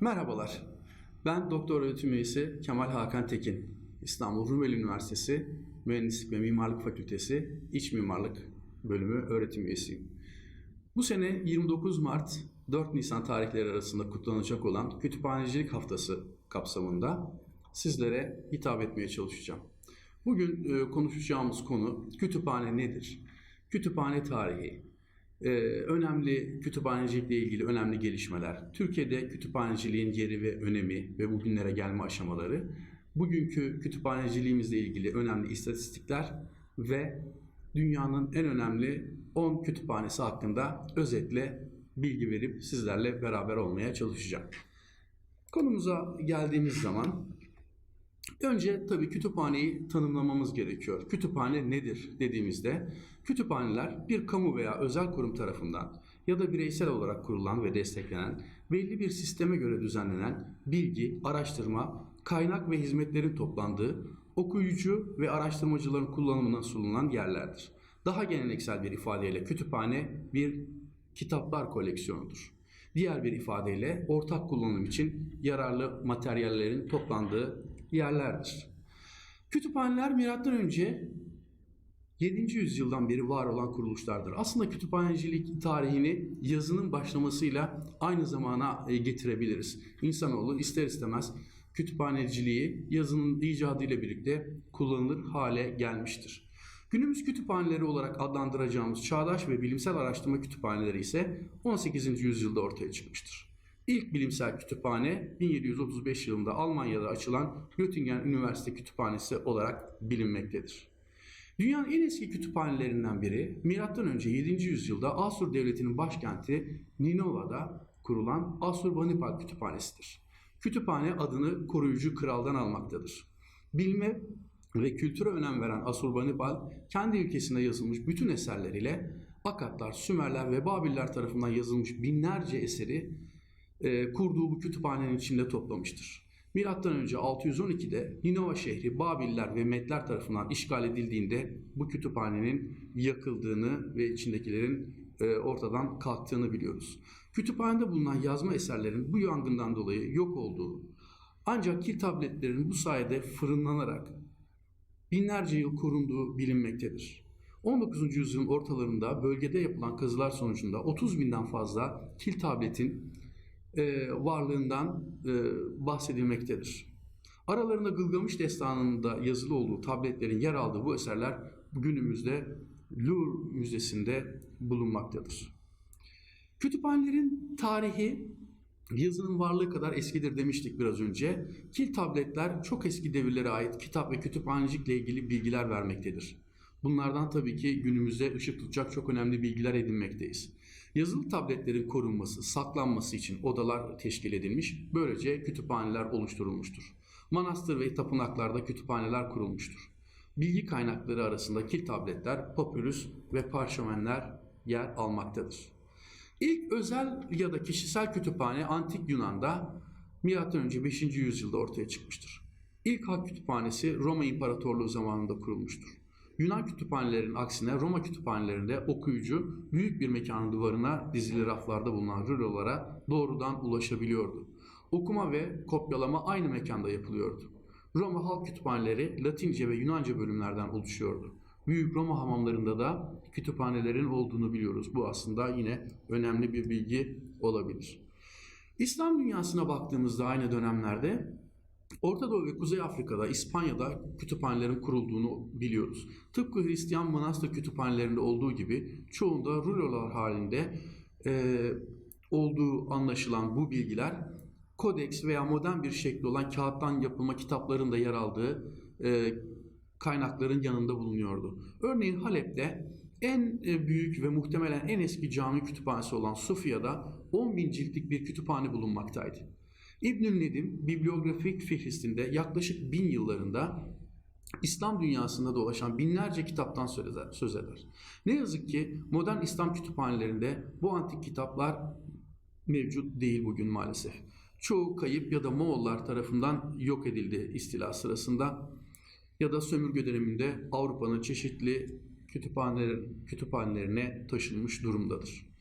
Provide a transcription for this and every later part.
Merhabalar. Ben Doktor Öğretim Üyesi Kemal Hakan Tekin. İstanbul Rumeli Üniversitesi Mühendislik ve Mimarlık Fakültesi İç Mimarlık Bölümü öğretim üyesiyim. Bu sene 29 Mart 4 Nisan tarihleri arasında kutlanacak olan Kütüphanecilik Haftası kapsamında sizlere hitap etmeye çalışacağım. Bugün e, konuşacağımız konu kütüphane nedir? Kütüphane tarihi, ee, önemli kütüphanecilikle ilgili önemli gelişmeler, Türkiye'de kütüphaneciliğin yeri ve önemi ve bugünlere gelme aşamaları, bugünkü kütüphaneciliğimizle ilgili önemli istatistikler ve dünyanın en önemli 10 kütüphanesi hakkında özetle bilgi verip sizlerle beraber olmaya çalışacağım. Konumuza geldiğimiz zaman Önce tabii kütüphaneyi tanımlamamız gerekiyor. Kütüphane nedir dediğimizde kütüphaneler bir kamu veya özel kurum tarafından ya da bireysel olarak kurulan ve desteklenen belli bir sisteme göre düzenlenen bilgi, araştırma, kaynak ve hizmetlerin toplandığı okuyucu ve araştırmacıların kullanımına sunulan yerlerdir. Daha geleneksel bir ifadeyle kütüphane bir kitaplar koleksiyonudur. Diğer bir ifadeyle ortak kullanım için yararlı materyallerin toplandığı yerlerdir. Kütüphaneler milattan önce 7. yüzyıldan beri var olan kuruluşlardır. Aslında kütüphanecilik tarihini yazının başlamasıyla aynı zamana e, getirebiliriz. İnsanoğlu ister istemez kütüphaneciliği yazının icadıyla birlikte kullanılır hale gelmiştir. Günümüz kütüphaneleri olarak adlandıracağımız çağdaş ve bilimsel araştırma kütüphaneleri ise 18. yüzyılda ortaya çıkmıştır. İlk bilimsel kütüphane 1735 yılında Almanya'da açılan Göttingen Üniversite Kütüphanesi olarak bilinmektedir. Dünyanın en eski kütüphanelerinden biri M.Ö. 7. yüzyılda Asur Devleti'nin başkenti Ninova'da kurulan Assurbanipal Kütüphanesi'dir. Kütüphane adını koruyucu kraldan almaktadır. Bilme ve kültüre önem veren Asurbanipal kendi ülkesinde yazılmış bütün eserleriyle Akatlar, Sümerler ve Babiller tarafından yazılmış binlerce eseri e, kurduğu bu kütüphanenin içinde toplamıştır. Milattan önce 612'de Ninova şehri Babiller ve Medler tarafından işgal edildiğinde bu kütüphanenin yakıldığını ve içindekilerin e, ortadan kalktığını biliyoruz. Kütüphanede bulunan yazma eserlerin bu yangından dolayı yok olduğu ancak kil tabletlerin bu sayede fırınlanarak binlerce yıl korunduğu bilinmektedir. 19. yüzyılın ortalarında bölgede yapılan kazılar sonucunda 30 binden fazla kil tabletin e, varlığından e, bahsedilmektedir. Aralarında Gılgamış Destanı'nda yazılı olduğu tabletlerin yer aldığı bu eserler günümüzde Louvre Müzesi'nde bulunmaktadır. Kütüphanelerin tarihi yazının varlığı kadar eskidir demiştik biraz önce. Kil tabletler çok eski devirlere ait kitap ve kütüphanecilikle ilgili bilgiler vermektedir. Bunlardan tabii ki günümüzde ışık tutacak çok önemli bilgiler edinmekteyiz. Yazılı tabletlerin korunması, saklanması için odalar teşkil edilmiş, böylece kütüphaneler oluşturulmuştur. Manastır ve tapınaklarda kütüphaneler kurulmuştur. Bilgi kaynakları arasında kil tabletler, papyrus ve parşömenler yer almaktadır. İlk özel ya da kişisel kütüphane Antik Yunan'da M.Ö. 5. yüzyılda ortaya çıkmıştır. İlk halk kütüphanesi Roma İmparatorluğu zamanında kurulmuştur. Yunan kütüphanelerinin aksine Roma kütüphanelerinde okuyucu büyük bir mekanın duvarına dizili raflarda bulunan rulolara doğrudan ulaşabiliyordu. Okuma ve kopyalama aynı mekanda yapılıyordu. Roma halk kütüphaneleri Latince ve Yunanca bölümlerden oluşuyordu. Büyük Roma hamamlarında da kütüphanelerin olduğunu biliyoruz. Bu aslında yine önemli bir bilgi olabilir. İslam dünyasına baktığımızda aynı dönemlerde Orta Doğu ve Kuzey Afrika'da, İspanya'da kütüphanelerin kurulduğunu biliyoruz. Tıpkı Hristiyan manastır kütüphanelerinde olduğu gibi çoğunda rulolar halinde e, olduğu anlaşılan bu bilgiler kodeks veya modern bir şekli olan kağıttan yapılma kitapların da yer aldığı e, kaynakların yanında bulunuyordu. Örneğin Halep'te en e, büyük ve muhtemelen en eski cami kütüphanesi olan Sofya'da 10 bin ciltlik bir kütüphane bulunmaktaydı. İbnül Nedim bibliografik fihristinde yaklaşık bin yıllarında İslam dünyasında dolaşan binlerce kitaptan söz eder. Ne yazık ki modern İslam kütüphanelerinde bu antik kitaplar mevcut değil bugün maalesef. Çoğu kayıp ya da Moğollar tarafından yok edildi istila sırasında ya da sömürge döneminde Avrupa'nın çeşitli kütüphaneler, kütüphanelerine taşınmış durumdadır.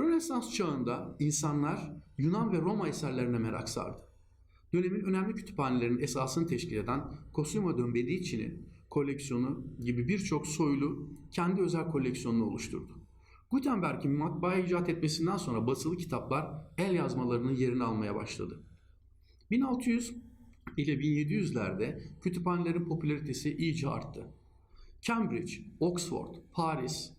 Rönesans çağında insanlar Yunan ve Roma eserlerine merak sardı. Dönemin önemli kütüphanelerinin esasını teşkil eden Cosimo de koleksiyonu gibi birçok soylu kendi özel koleksiyonunu oluşturdu. Gutenberg'in matbaa icat etmesinden sonra basılı kitaplar el yazmalarının yerini almaya başladı. 1600 ile 1700'lerde kütüphanelerin popülaritesi iyice arttı. Cambridge, Oxford, Paris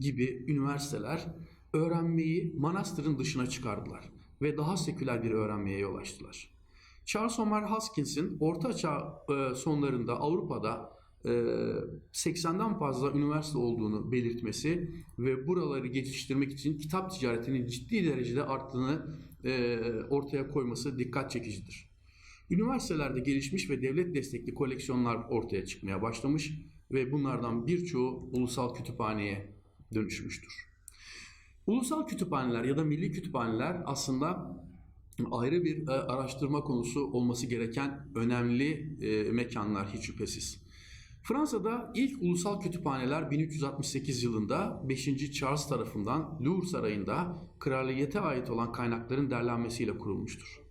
gibi üniversiteler öğrenmeyi manastırın dışına çıkardılar ve daha seküler bir öğrenmeye yol açtılar. Charles Homer Hoskins'in Orta Çağ e, sonlarında Avrupa'da e, 80'den fazla üniversite olduğunu belirtmesi ve buraları geliştirmek için kitap ticaretinin ciddi derecede arttığını e, ortaya koyması dikkat çekicidir. Üniversitelerde gelişmiş ve devlet destekli koleksiyonlar ortaya çıkmaya başlamış ve bunlardan birçoğu ulusal kütüphaneye dönüşmüştür. Ulusal kütüphaneler ya da milli kütüphaneler aslında ayrı bir e, araştırma konusu olması gereken önemli e, mekanlar hiç şüphesiz. Fransa'da ilk ulusal kütüphaneler 1368 yılında 5. Charles tarafından Louvre Sarayı'nda kraliyete ait olan kaynakların derlenmesiyle kurulmuştur.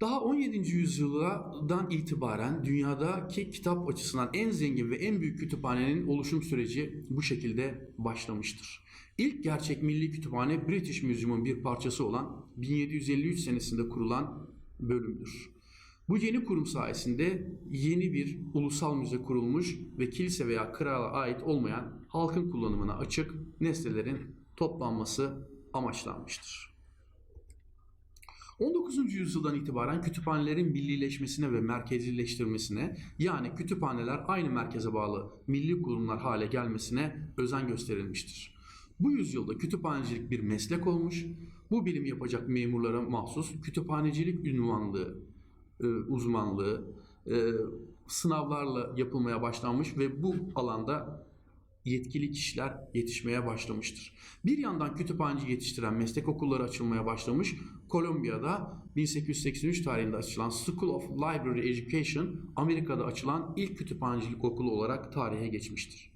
Daha 17. yüzyıldan itibaren dünyadaki kitap açısından en zengin ve en büyük kütüphanenin oluşum süreci bu şekilde başlamıştır. İlk gerçek milli kütüphane British Museum'un bir parçası olan 1753 senesinde kurulan bölümdür. Bu yeni kurum sayesinde yeni bir ulusal müze kurulmuş ve kilise veya krala ait olmayan halkın kullanımına açık nesnelerin toplanması amaçlanmıştır. 19. yüzyıldan itibaren kütüphanelerin millileşmesine ve merkezileştirmesine yani kütüphaneler aynı merkeze bağlı milli kurumlar hale gelmesine özen gösterilmiştir. Bu yüzyılda kütüphanecilik bir meslek olmuş, bu bilim yapacak memurlara mahsus kütüphanecilik ünvanlığı, e, uzmanlığı e, sınavlarla yapılmaya başlanmış ve bu alanda yetkili kişiler yetişmeye başlamıştır. Bir yandan kütüphaneci yetiştiren meslek okulları açılmaya başlamış. Kolombiya'da 1883 tarihinde açılan School of Library Education Amerika'da açılan ilk kütüphanecilik okulu olarak tarihe geçmiştir.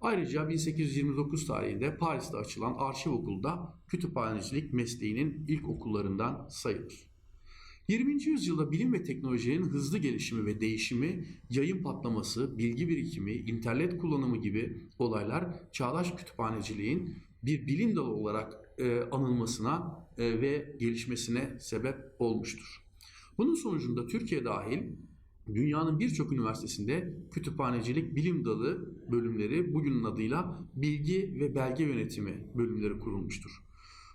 Ayrıca 1829 tarihinde Paris'te açılan arşiv okulu da kütüphanecilik mesleğinin ilk okullarından sayılır. 20. yüzyılda bilim ve teknolojinin hızlı gelişimi ve değişimi, yayın patlaması, bilgi birikimi, internet kullanımı gibi olaylar çağdaş kütüphaneciliğin bir bilim dalı olarak e, anılmasına e, ve gelişmesine sebep olmuştur. Bunun sonucunda Türkiye dahil dünyanın birçok üniversitesinde kütüphanecilik bilim dalı bölümleri bugünün adıyla bilgi ve belge yönetimi bölümleri kurulmuştur.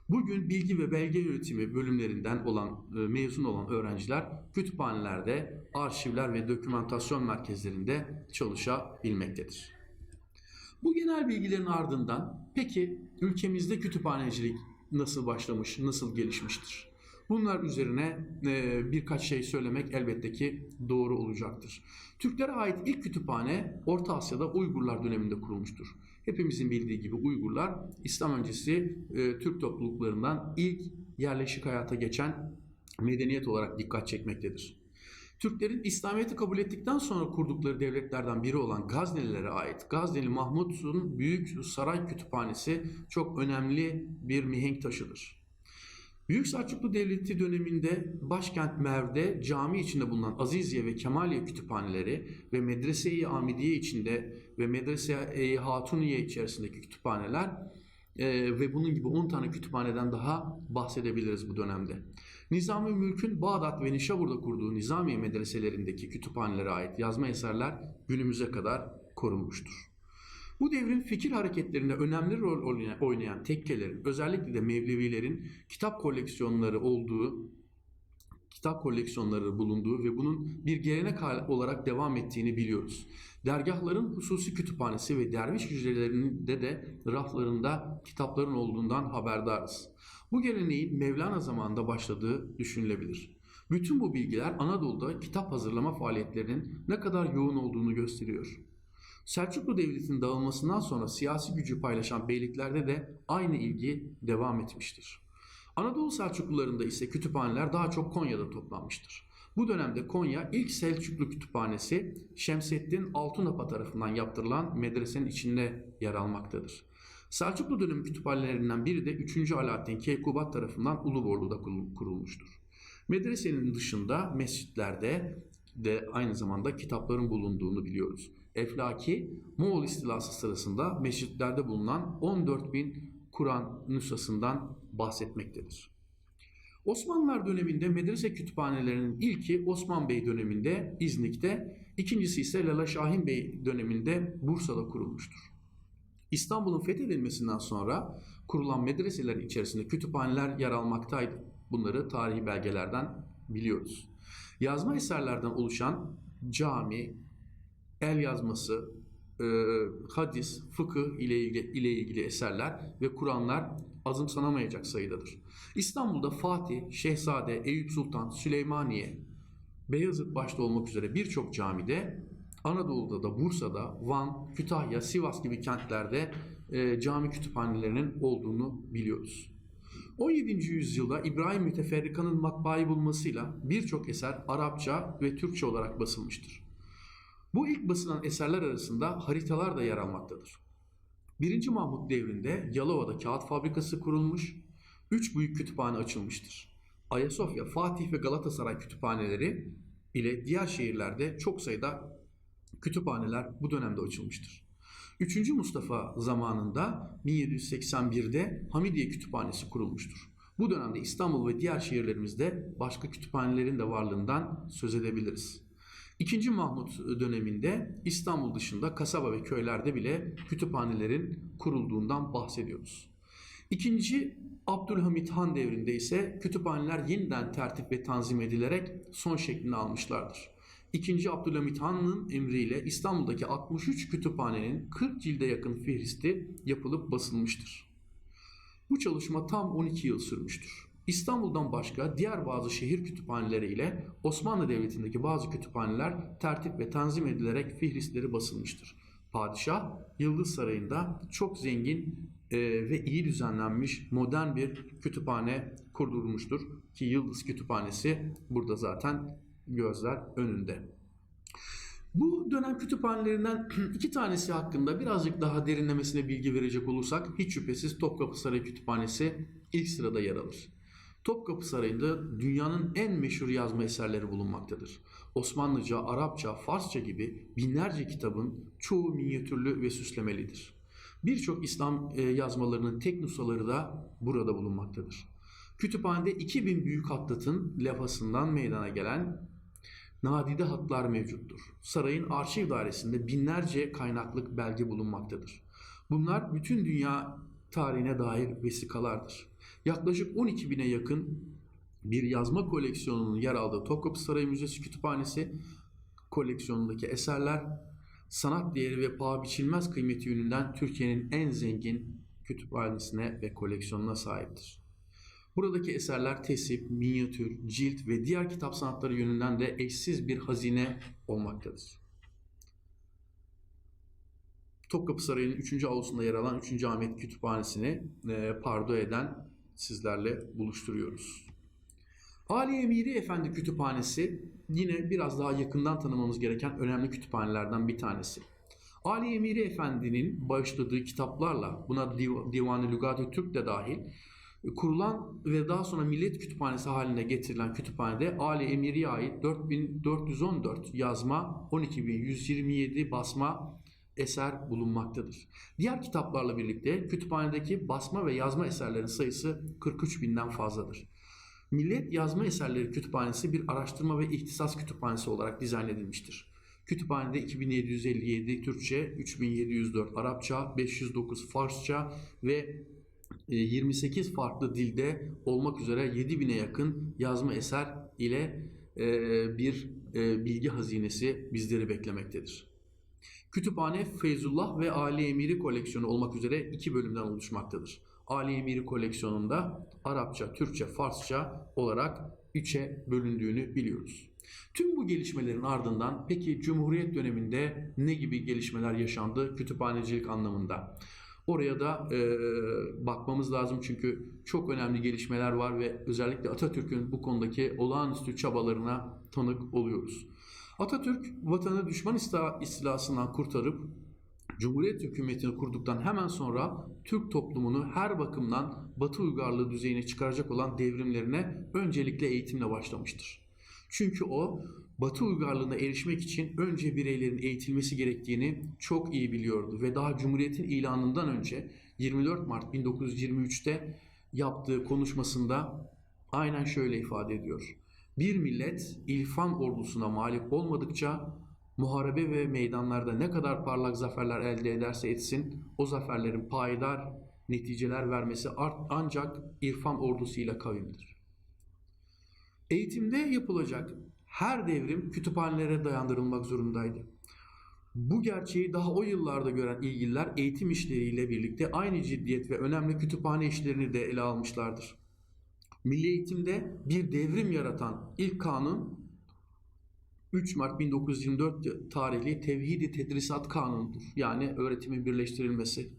Bugün bilgi ve belge yönetimi bölümlerinden olan e, mezun olan öğrenciler kütüphanelerde, arşivler ve dokümantasyon merkezlerinde çalışabilmektedir. Bu genel bilgilerin ardından peki ülkemizde kütüphanecilik nasıl başlamış, nasıl gelişmiştir? Bunlar üzerine e, birkaç şey söylemek elbette ki doğru olacaktır. Türklere ait ilk kütüphane Orta Asya'da Uygurlar döneminde kurulmuştur. Hepimizin bildiği gibi Uygurlar İslam öncesi e, Türk topluluklarından ilk yerleşik hayata geçen medeniyet olarak dikkat çekmektedir. Türklerin İslamiyet'i kabul ettikten sonra kurdukları devletlerden biri olan Gaznelilere ait Gazneli Mahmud'un Büyük Saray Kütüphanesi çok önemli bir mihenk taşıdır. Büyük Selçuklu Devleti döneminde başkent Merv'de cami içinde bulunan Aziziye ve Kemaliye kütüphaneleri ve Medrese-i Amidiye içinde ve Medrese-i Hatuniye içerisindeki kütüphaneler e, ve bunun gibi 10 tane kütüphaneden daha bahsedebiliriz bu dönemde. Nizami Mülk'ün Bağdat ve Nişabur'da kurduğu Nizamiye medreselerindeki kütüphanelere ait yazma eserler günümüze kadar korunmuştur. Bu devrin fikir hareketlerinde önemli rol oynayan tekkelerin, özellikle de Mevlevilerin kitap koleksiyonları olduğu, kitap koleksiyonları bulunduğu ve bunun bir gelenek olarak devam ettiğini biliyoruz. Dergahların hususi kütüphanesi ve derviş hücrelerinde de raflarında kitapların olduğundan haberdarız. Bu geleneğin Mevlana zamanında başladığı düşünülebilir. Bütün bu bilgiler Anadolu'da kitap hazırlama faaliyetlerinin ne kadar yoğun olduğunu gösteriyor. Selçuklu Devleti'nin dağılmasından sonra siyasi gücü paylaşan beyliklerde de aynı ilgi devam etmiştir. Anadolu Selçuklularında ise kütüphaneler daha çok Konya'da toplanmıştır. Bu dönemde Konya ilk Selçuklu kütüphanesi Şemseddin Altunapa tarafından yaptırılan medresenin içinde yer almaktadır. Selçuklu dönemi kütüphanelerinden biri de 3. Alaaddin Keykubat tarafından Uluborlu'da kurul- kurulmuştur. Medresenin dışında mescitlerde de aynı zamanda kitapların bulunduğunu biliyoruz. Eflaki, Moğol istilası sırasında mescitlerde bulunan 14 bin Kur'an nüshasından bahsetmektedir. Osmanlılar döneminde medrese kütüphanelerinin ilki Osman Bey döneminde İznik'te, ikincisi ise Lala Şahin Bey döneminde Bursa'da kurulmuştur. İstanbul'un fethedilmesinden sonra kurulan medreselerin içerisinde kütüphaneler yer almaktaydı. Bunları tarihi belgelerden biliyoruz. Yazma eserlerden oluşan cami, el yazması, e, hadis, fıkıh ile ilgili, ile ilgili eserler ve Kur'anlar azımsanamayacak sayıdadır. İstanbul'da Fatih, Şehzade, Eyüp Sultan, Süleymaniye, Beyazıt başta olmak üzere birçok camide, Anadolu'da da Bursa'da, Van, Kütahya, Sivas gibi kentlerde e, cami kütüphanelerinin olduğunu biliyoruz. 17. yüzyılda İbrahim Müteferrika'nın matbaayı bulmasıyla birçok eser Arapça ve Türkçe olarak basılmıştır. Bu ilk basılan eserler arasında haritalar da yer almaktadır. 1. Mahmut devrinde Yalova'da kağıt fabrikası kurulmuş, 3 büyük kütüphane açılmıştır. Ayasofya, Fatih ve Galatasaray kütüphaneleri ile diğer şehirlerde çok sayıda kütüphaneler bu dönemde açılmıştır. 3. Mustafa zamanında 1781'de Hamidiye Kütüphanesi kurulmuştur. Bu dönemde İstanbul ve diğer şehirlerimizde başka kütüphanelerin de varlığından söz edebiliriz. 2. Mahmut döneminde İstanbul dışında kasaba ve köylerde bile kütüphanelerin kurulduğundan bahsediyoruz. İkinci Abdülhamit Han devrinde ise kütüphaneler yeniden tertip ve tanzim edilerek son şeklini almışlardır. İkinci Abdülhamit Han'ın emriyle İstanbul'daki 63 kütüphanenin 40 cilde yakın fihristi yapılıp basılmıştır. Bu çalışma tam 12 yıl sürmüştür. İstanbul'dan başka diğer bazı şehir kütüphaneleri ile Osmanlı Devleti'ndeki bazı kütüphaneler tertip ve tanzim edilerek fihristleri basılmıştır. Padişah Yıldız Sarayı'nda çok zengin e, ve iyi düzenlenmiş modern bir kütüphane kurdurmuştur. Ki Yıldız Kütüphanesi burada zaten gözler önünde. Bu dönem kütüphanelerinden iki tanesi hakkında birazcık daha derinlemesine bilgi verecek olursak hiç şüphesiz Topkapı Sarayı Kütüphanesi ilk sırada yer alır. Topkapı Sarayı'nda dünyanın en meşhur yazma eserleri bulunmaktadır. Osmanlıca, Arapça, Farsça gibi binlerce kitabın çoğu minyatürlü ve süslemelidir. Birçok İslam e, yazmalarının tek nüshaları da burada bulunmaktadır. Kütüphanede 2000 büyük hattatın levhasından meydana gelen nadide hatlar mevcuttur. Sarayın arşiv dairesinde binlerce kaynaklık belge bulunmaktadır. Bunlar bütün dünya tarihine dair vesikalardır. Yaklaşık 12 bine yakın bir yazma koleksiyonunun yer aldığı Topkapı Sarayı Müzesi Kütüphanesi koleksiyonundaki eserler sanat değeri ve paha biçilmez kıymeti yönünden Türkiye'nin en zengin kütüphanesine ve koleksiyonuna sahiptir. Buradaki eserler tesip, minyatür, cilt ve diğer kitap sanatları yönünden de eşsiz bir hazine olmaktadır. Topkapı Sarayı'nın 3. avlusunda yer alan 3. Ahmet Kütüphanesi'ni e, pardo eden sizlerle buluşturuyoruz. Ali Emiri Efendi Kütüphanesi yine biraz daha yakından tanımamız gereken önemli kütüphanelerden bir tanesi. Ali Emiri Efendi'nin bağışladığı kitaplarla buna Div- Divan-ı Lügat-ı Türk de dahil kurulan ve daha sonra Millet Kütüphanesi haline getirilen kütüphanede Ali Emiri'ye ait 4414 yazma, 12127 basma eser bulunmaktadır. Diğer kitaplarla birlikte kütüphanedeki basma ve yazma eserlerin sayısı 43 binden fazladır. Millet Yazma Eserleri Kütüphanesi bir araştırma ve ihtisas kütüphanesi olarak dizayn edilmiştir. Kütüphanede 2757 Türkçe, 3704 Arapça, 509 Farsça ve e, 28 farklı dilde olmak üzere 7000'e yakın yazma eser ile e, bir e, bilgi hazinesi bizleri beklemektedir. Kütüphane Feyzullah ve Ali Emiri koleksiyonu olmak üzere iki bölümden oluşmaktadır. Ali Emiri koleksiyonunda Arapça, Türkçe, Farsça olarak üçe bölündüğünü biliyoruz. Tüm bu gelişmelerin ardından peki Cumhuriyet döneminde ne gibi gelişmeler yaşandı kütüphanecilik anlamında? Oraya da e, bakmamız lazım çünkü çok önemli gelişmeler var ve özellikle Atatürk'ün bu konudaki olağanüstü çabalarına tanık oluyoruz. Atatürk vatanı düşman istila- istilasından kurtarıp Cumhuriyet hükümetini kurduktan hemen sonra Türk toplumunu her bakımdan Batı uygarlığı düzeyine çıkaracak olan devrimlerine öncelikle eğitimle başlamıştır. Çünkü o Batı uygarlığına erişmek için önce bireylerin eğitilmesi gerektiğini çok iyi biliyordu ve daha Cumhuriyet'in ilanından önce 24 Mart 1923'te yaptığı konuşmasında aynen şöyle ifade ediyor. Bir millet ilfan ordusuna mağlup olmadıkça muharebe ve meydanlarda ne kadar parlak zaferler elde ederse etsin o zaferlerin payidar neticeler vermesi art- ancak irfan ordusuyla kavimdir. Eğitimde yapılacak her devrim kütüphanelere dayandırılmak zorundaydı. Bu gerçeği daha o yıllarda gören ilgililer eğitim işleriyle birlikte aynı ciddiyet ve önemli kütüphane işlerini de ele almışlardır. Milli eğitimde bir devrim yaratan ilk kanun 3 Mart 1924 tarihli Tevhid-i Tedrisat Kanunu'dur. Yani öğretimin birleştirilmesi.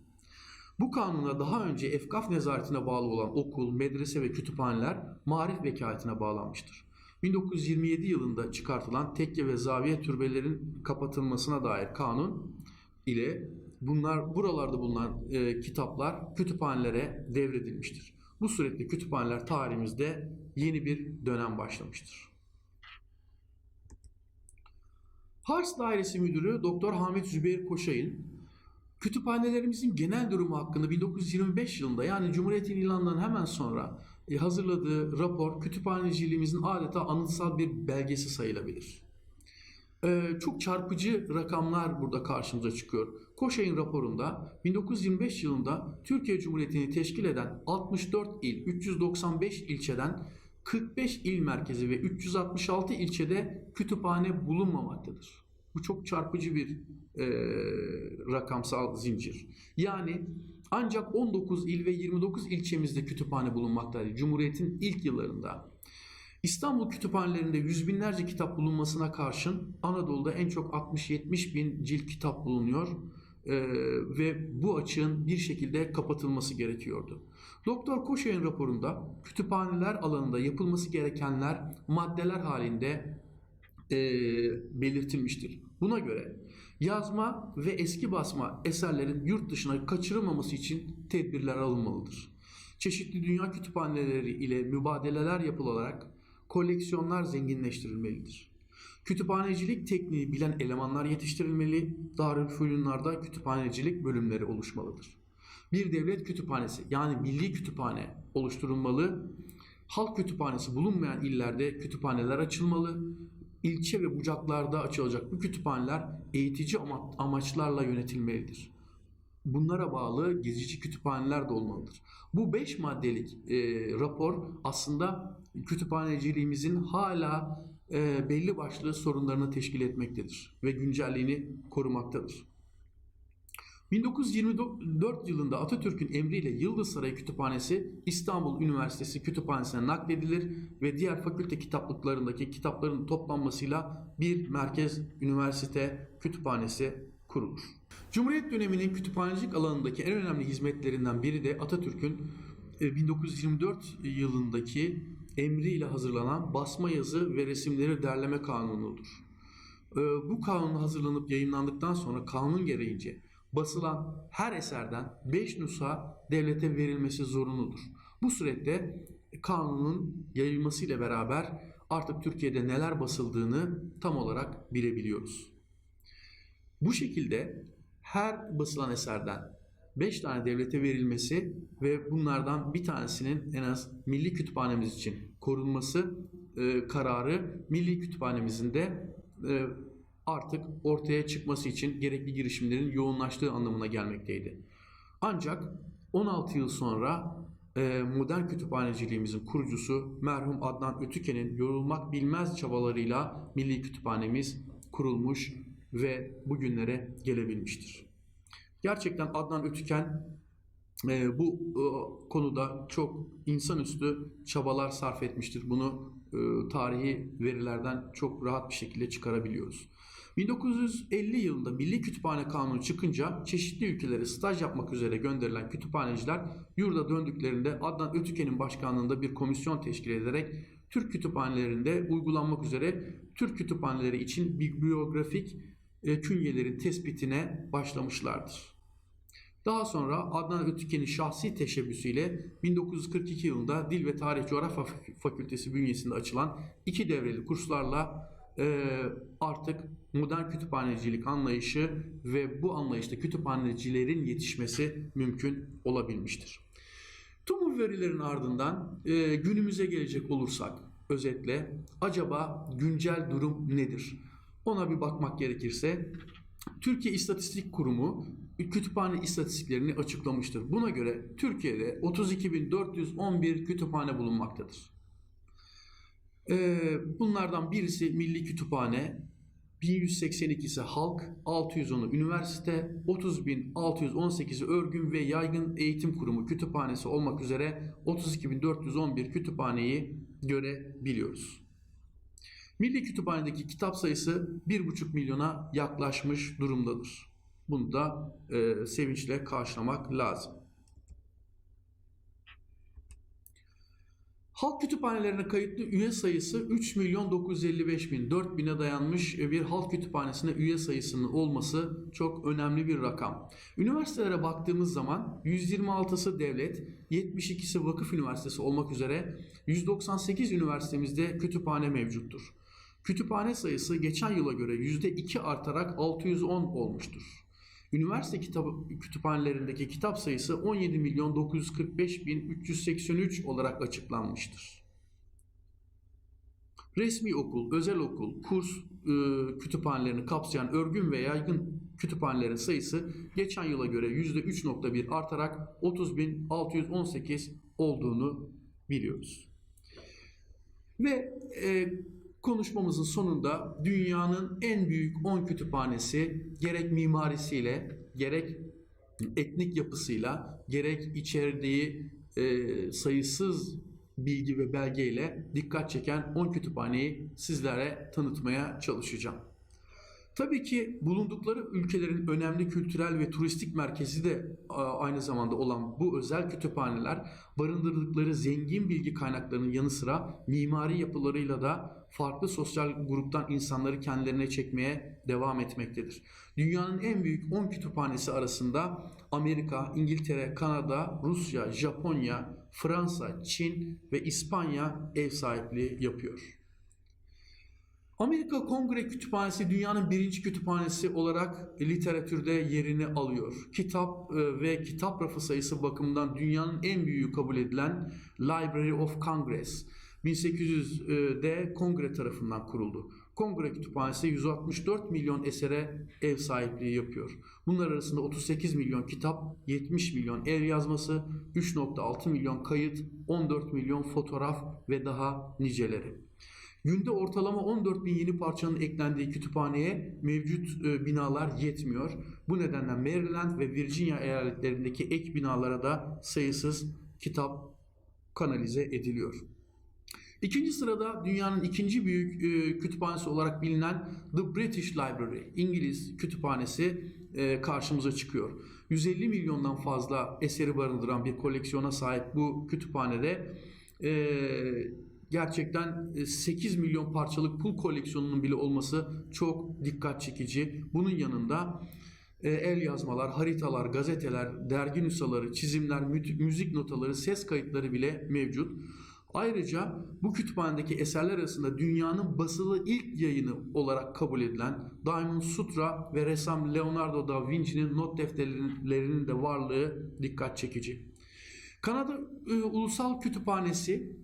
Bu kanuna daha önce Efkaf nezaretine bağlı olan okul, medrese ve kütüphaneler marif vekaletine bağlanmıştır. 1927 yılında çıkartılan tekke ve zaviye türbelerin kapatılmasına dair kanun ile bunlar buralarda bulunan e, kitaplar kütüphanelere devredilmiştir. Bu suretle kütüphaneler tarihimizde yeni bir dönem başlamıştır. Hars Dairesi Müdürü Doktor Hamit Zübeyir Koşay'ın kütüphanelerimizin genel durumu hakkında 1925 yılında yani Cumhuriyet'in ilanından hemen sonra e, hazırladığı rapor kütüphaneciliğimizin adeta anıtsal bir belgesi sayılabilir. Ee, çok çarpıcı rakamlar burada karşımıza çıkıyor. Koşay'ın raporunda 1925 yılında Türkiye Cumhuriyeti'ni teşkil eden 64 il, 395 ilçeden 45 il merkezi ve 366 ilçede kütüphane bulunmamaktadır. Bu çok çarpıcı bir e, rakamsal zincir. Yani ancak 19 il ve 29 ilçemizde kütüphane bulunmaktaydı Cumhuriyet'in ilk yıllarında. İstanbul kütüphanelerinde yüz binlerce kitap bulunmasına karşın Anadolu'da en çok 60-70 bin cilt kitap bulunuyor Ee, ve bu açığın bir şekilde kapatılması gerekiyordu. Doktor Koşay'ın raporunda kütüphaneler alanında yapılması gerekenler maddeler halinde e, belirtilmiştir. Buna göre yazma ve eski basma eserlerin yurt dışına kaçırılmaması için tedbirler alınmalıdır. Çeşitli dünya kütüphaneleri ile mübadeleler yapılarak koleksiyonlar zenginleştirilmelidir. Kütüphanecilik tekniği bilen elemanlar yetiştirilmeli, Darülfünunlarda kütüphanecilik bölümleri oluşmalıdır. Bir devlet kütüphanesi yani milli kütüphane oluşturulmalı, halk kütüphanesi bulunmayan illerde kütüphaneler açılmalı, ilçe ve bucaklarda açılacak bu kütüphaneler eğitici ama- amaçlarla yönetilmelidir. Bunlara bağlı gezici kütüphaneler de olmalıdır. Bu 5 maddelik e, rapor aslında kütüphaneciliğimizin hala e, belli başlı sorunlarını teşkil etmektedir ve güncelliğini korumaktadır. 1924 yılında Atatürk'ün emriyle Yıldız Sarayı Kütüphanesi İstanbul Üniversitesi Kütüphanesi'ne nakledilir ve diğer fakülte kitaplıklarındaki kitapların toplanmasıyla bir merkez üniversite kütüphanesi kurulur. Cumhuriyet döneminin kütüphanecilik alanındaki en önemli hizmetlerinden biri de Atatürk'ün e, 1924 yılındaki emriyle hazırlanan basma yazı ve resimleri derleme kanunudur. E, Bu kanun hazırlanıp yayınlandıktan sonra kanun gereğince basılan her eserden 5 nüsha devlete verilmesi zorunludur. Bu surette kanunun yayılmasıyla beraber artık Türkiye'de neler basıldığını tam olarak bilebiliyoruz. Bu şekilde her basılan eserden 5 tane devlete verilmesi ve bunlardan bir tanesinin en az Milli Kütüphanemiz için korunması e, kararı Milli Kütüphanemizin de e, artık ortaya çıkması için gerekli girişimlerin yoğunlaştığı anlamına gelmekteydi. Ancak 16 yıl sonra e, modern kütüphaneciliğimizin kurucusu merhum Adnan Ötüken'in yorulmak bilmez çabalarıyla Milli Kütüphanemiz kurulmuş ve bugünlere gelebilmiştir. Gerçekten Adnan Ötüken e, bu e, konuda çok insanüstü çabalar sarf etmiştir. Bunu e, tarihi verilerden çok rahat bir şekilde çıkarabiliyoruz. 1950 yılında Milli Kütüphane Kanunu çıkınca çeşitli ülkelere staj yapmak üzere gönderilen kütüphaneciler yurda döndüklerinde Adnan Ötüken'in başkanlığında bir komisyon teşkil ederek Türk kütüphanelerinde uygulanmak üzere Türk kütüphaneleri için bibliografik e, künyelerin tespitine başlamışlardır. Daha sonra Adnan Ötüken'in şahsi teşebbüsüyle 1942 yılında Dil ve Tarih Coğrafya Fakültesi bünyesinde açılan iki devreli kurslarla e, artık modern kütüphanecilik anlayışı ve bu anlayışta kütüphanecilerin yetişmesi mümkün olabilmiştir. Tüm bu verilerin ardından e, günümüze gelecek olursak özetle acaba güncel durum nedir? Ona bir bakmak gerekirse Türkiye İstatistik Kurumu kütüphane istatistiklerini açıklamıştır. Buna göre Türkiye'de 32.411 kütüphane bulunmaktadır. Ee, bunlardan birisi Milli Kütüphane, 1182'si halk, 610'u üniversite, 30.618'i örgün ve yaygın eğitim kurumu kütüphanesi olmak üzere 32.411 kütüphaneyi görebiliyoruz. Milli Kütüphane'deki kitap sayısı 1,5 milyona yaklaşmış durumdadır. Bunu da e, sevinçle karşılamak lazım. Halk kütüphanelerine kayıtlı üye sayısı 3 milyon 955 bin, 4 bine dayanmış bir halk kütüphanesine üye sayısının olması çok önemli bir rakam. Üniversitelere baktığımız zaman 126'sı devlet, 72'si vakıf üniversitesi olmak üzere 198 üniversitemizde kütüphane mevcuttur. Kütüphane sayısı geçen yıla göre %2 artarak 610 olmuştur. Üniversite kitabı, kütüphanelerindeki kitap sayısı 17 milyon 945 bin 383 olarak açıklanmıştır. Resmi okul, özel okul, kurs e, kütüphanelerini kapsayan örgün ve yaygın kütüphanelerin sayısı geçen yıla göre %3.1 artarak 30.618 olduğunu biliyoruz. Ve e, konuşmamızın sonunda dünyanın en büyük 10 kütüphanesi gerek mimarisiyle, gerek etnik yapısıyla, gerek içerdiği e, sayısız bilgi ve belgeyle dikkat çeken 10 kütüphaneyi sizlere tanıtmaya çalışacağım. Tabii ki bulundukları ülkelerin önemli kültürel ve turistik merkezi de aynı zamanda olan bu özel kütüphaneler barındırdıkları zengin bilgi kaynaklarının yanı sıra mimari yapılarıyla da farklı sosyal gruptan insanları kendilerine çekmeye devam etmektedir. Dünyanın en büyük 10 kütüphanesi arasında Amerika, İngiltere, Kanada, Rusya, Japonya, Fransa, Çin ve İspanya ev sahipliği yapıyor. Amerika Kongre Kütüphanesi dünyanın birinci kütüphanesi olarak literatürde yerini alıyor. Kitap e, ve kitap rafı sayısı bakımından dünyanın en büyüğü kabul edilen Library of Congress 1800'de kongre tarafından kuruldu. Kongre Kütüphanesi 164 milyon esere ev sahipliği yapıyor. Bunlar arasında 38 milyon kitap, 70 milyon el yazması, 3.6 milyon kayıt, 14 milyon fotoğraf ve daha niceleri. Günde ortalama 14 bin yeni parçanın eklendiği kütüphaneye mevcut e, binalar yetmiyor. Bu nedenle Maryland ve Virginia eyaletlerindeki ek binalara da sayısız kitap kanalize ediliyor. İkinci sırada dünyanın ikinci büyük e, kütüphanesi olarak bilinen The British Library, İngiliz kütüphanesi e, karşımıza çıkıyor. 150 milyondan fazla eseri barındıran bir koleksiyona sahip bu kütüphanede e, gerçekten 8 milyon parçalık pul koleksiyonunun bile olması çok dikkat çekici. Bunun yanında el yazmalar, haritalar, gazeteler, dergi nüshaları, çizimler, müzik notaları, ses kayıtları bile mevcut. Ayrıca bu kütüphanedeki eserler arasında dünyanın basılı ilk yayını olarak kabul edilen Diamond Sutra ve ressam Leonardo da Vinci'nin not defterlerinin de varlığı dikkat çekici. Kanada e, Ulusal Kütüphanesi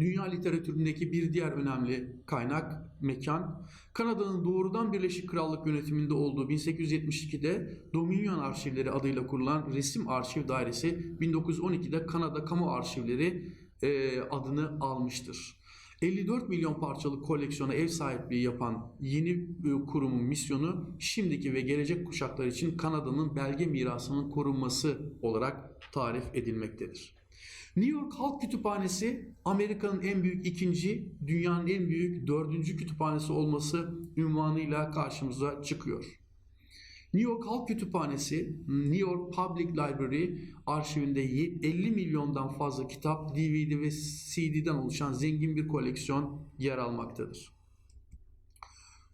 dünya literatüründeki bir diğer önemli kaynak, mekan. Kanada'nın doğrudan Birleşik Krallık yönetiminde olduğu 1872'de Dominion Arşivleri adıyla kurulan Resim Arşiv Dairesi 1912'de Kanada Kamu Arşivleri e, adını almıştır. 54 milyon parçalık koleksiyona ev sahipliği yapan yeni e, kurumun misyonu şimdiki ve gelecek kuşaklar için Kanada'nın belge mirasının korunması olarak tarif edilmektedir. New York Halk Kütüphanesi Amerika'nın en büyük ikinci, dünyanın en büyük dördüncü kütüphanesi olması ünvanıyla karşımıza çıkıyor. New York Halk Kütüphanesi, New York Public Library arşivinde 50 milyondan fazla kitap, DVD ve CD'den oluşan zengin bir koleksiyon yer almaktadır.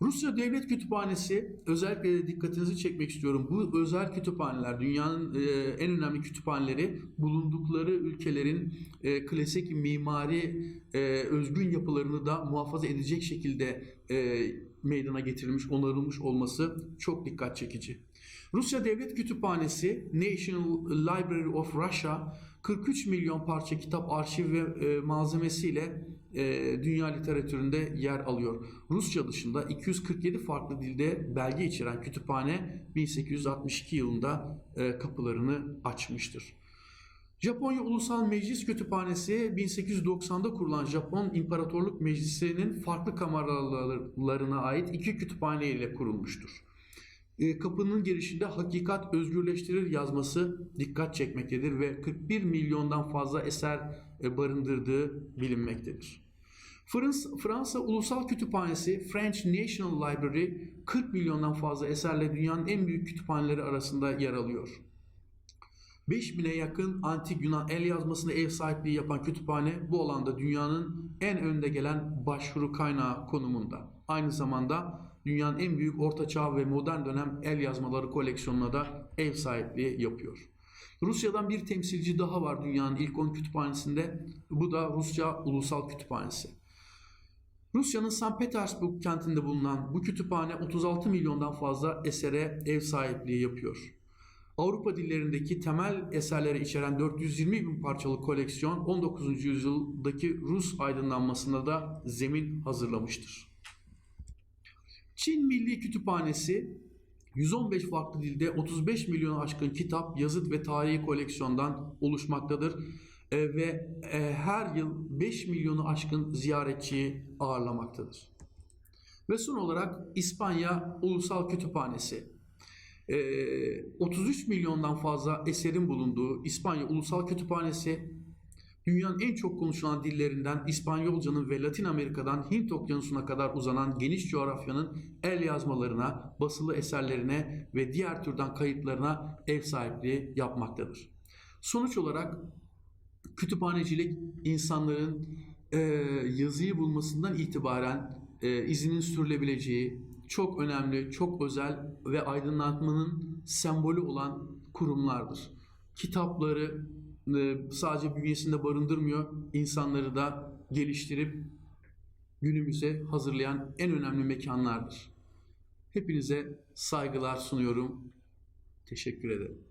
Rusya Devlet Kütüphanesi özellikle de dikkatinizi çekmek istiyorum. Bu özel kütüphaneler dünyanın e, en önemli kütüphaneleri bulundukları ülkelerin e, klasik mimari e, özgün yapılarını da muhafaza edecek şekilde meydana getirilmiş, onarılmış olması çok dikkat çekici. Rusya Devlet Kütüphanesi National Library of Russia 43 milyon parça kitap, arşiv ve e, malzemesiyle e, dünya literatüründe yer alıyor. Rusça dışında 247 farklı dilde belge içeren kütüphane 1862 yılında e, kapılarını açmıştır. Japonya Ulusal Meclis Kütüphanesi 1890'da kurulan Japon İmparatorluk Meclisi'nin farklı kameralarına ait iki kütüphane ile kurulmuştur. E, Kapının girişinde hakikat özgürleştirir yazması dikkat çekmektedir ve 41 milyondan fazla eser e, barındırdığı bilinmektedir. Fransa Ulusal Kütüphanesi French National Library 40 milyondan fazla eserle dünyanın en büyük kütüphaneleri arasında yer alıyor. 5000'e yakın antik Yunan el yazmasına ev sahipliği yapan kütüphane bu alanda dünyanın en önde gelen başvuru kaynağı konumunda. Aynı zamanda dünyanın en büyük orta çağ ve modern dönem el yazmaları koleksiyonuna da ev sahipliği yapıyor. Rusya'dan bir temsilci daha var dünyanın ilk 10 kütüphanesinde. Bu da Rusya Ulusal Kütüphanesi. Rusya'nın St. Petersburg kentinde bulunan bu kütüphane 36 milyondan fazla esere ev sahipliği yapıyor. Avrupa dillerindeki temel eserleri içeren 420 bin parçalık koleksiyon 19. yüzyıldaki Rus aydınlanmasına da zemin hazırlamıştır. Çin Milli Kütüphanesi 115 farklı dilde 35 milyonu aşkın kitap, yazıt ve tarihi koleksiyondan oluşmaktadır E, ve e, her yıl 5 milyonu aşkın ziyaretçiyi ağırlamaktadır. Ve son olarak İspanya Ulusal Kütüphanesi. Ee, 33 milyondan fazla eserin bulunduğu İspanya Ulusal Kütüphanesi dünyanın en çok konuşulan dillerinden İspanyolcanın ve Latin Amerika'dan Hint Okyanusu'na kadar uzanan geniş coğrafyanın el yazmalarına, basılı eserlerine ve diğer türden kayıtlarına ev sahipliği yapmaktadır. Sonuç olarak kütüphanecilik insanların e, yazıyı bulmasından itibaren e, izinin sürülebileceği çok önemli, çok özel ve aydınlatmanın sembolü olan kurumlardır. Kitapları e, sadece bünyesinde barındırmıyor, insanları da geliştirip günümüze hazırlayan en önemli mekanlardır. Hepinize saygılar sunuyorum. Teşekkür ederim.